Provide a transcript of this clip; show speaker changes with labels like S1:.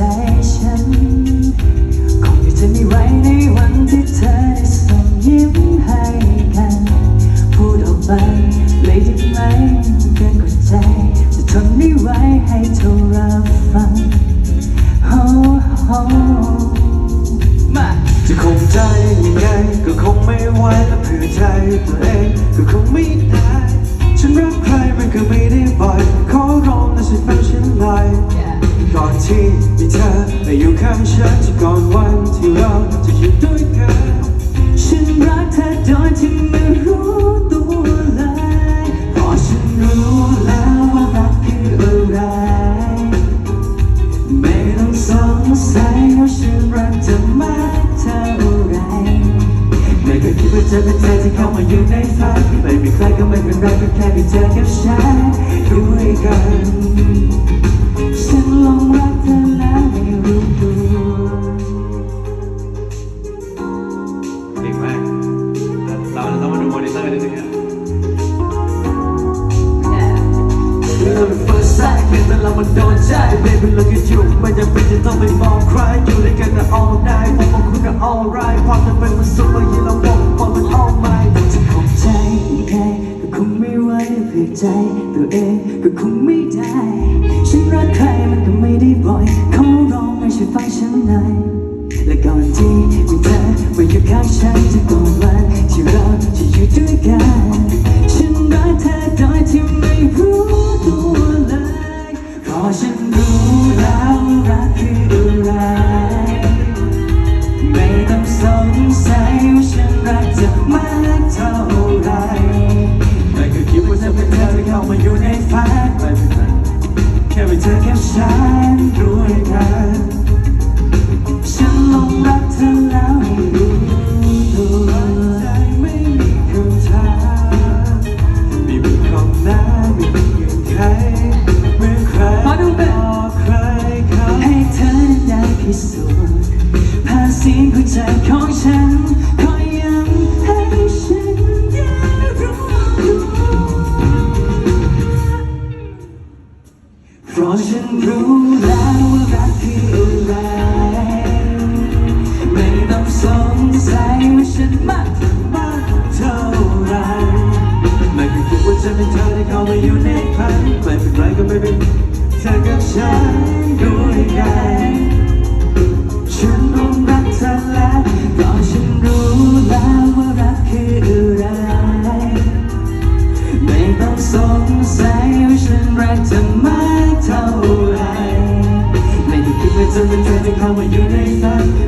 S1: ใจฉัคงอะจะมีไวในวันที่เธอได้ส่งยิ้มให้กัน พูดออกไปเลยได้ไหมเกินกว่าใจ จะทนไม่ไหวให้เธอรับฟัง
S2: จะคงใจยังไง ก็คงไม่ไหวและผื่ใจตัวเองก็คงไม่ได้ฉันรักใครมันก็ไม่ได้บ่อยขอร้อนะช่วยฟังฉันหน่อย ก่อนที่าองฉันจะก่อนวันที่เราจะอยู่ด้วยกัน
S1: ฉันรักเธอโดยที่ไม่รู้ตัวเลยพราะฉันรู้แล้วว่ารักคืออะไร ไม่ต้องสงสัยว่าฉันรักเธอมากเท่าไรไม่เคยคิดว่าจะเป็นเธอที่เข้ามาอยู่ในฝันไม่มีใครก็ไม่เป็นไรก็แค่มีเธอกับฉันด้วยกัน
S2: เห็นแล้วเรามันโดนใจ baby look at you ไม่จำเป็นจะต้องไปมองใครอยู่ด้วยกันนะ all night พวกมันคุณนะ all right ความจำเป็นมันสุดมายืนเราบอกบอกมัน all
S1: mine จะขอบใจใครก็คงไม่ไหวเพื่อใจ ตัวเองก็คงไม่ได้ ฉันรักใครมันก็ไม่ได้บ่อยเขาร้องให้ฉันฟังฉันหน่อยและก่อนที่มีเธอมาอยู่ข้างฉันจะก่อนวันที่เราจะอยู่ด้วยกัน อแค่ฉันด้วยกันฉันหลงรักเธอแล้วไม่รู้ตัวใจ
S2: ไม่มีคำถามไม่มีของหน้าไม่มีเงื่อนไขเมื่อใครมาดูเป็นบอกใครเขา
S1: ให้เธอได้พิสูจน์ผ่านเสียงหัวใจของฉัน ฉันรู้แล้วว่ารักคืออะไร ไม่ต้องสงสัยว่าฉันมาก
S2: มากเท่าไรไม่เคยคิดว่าจะเป็นเธอที่เข้ามาอยู่ในฝันไม่เป็นไรก็ไม่เป็นเธอกับฉ
S1: ันด้ จะเป็นเ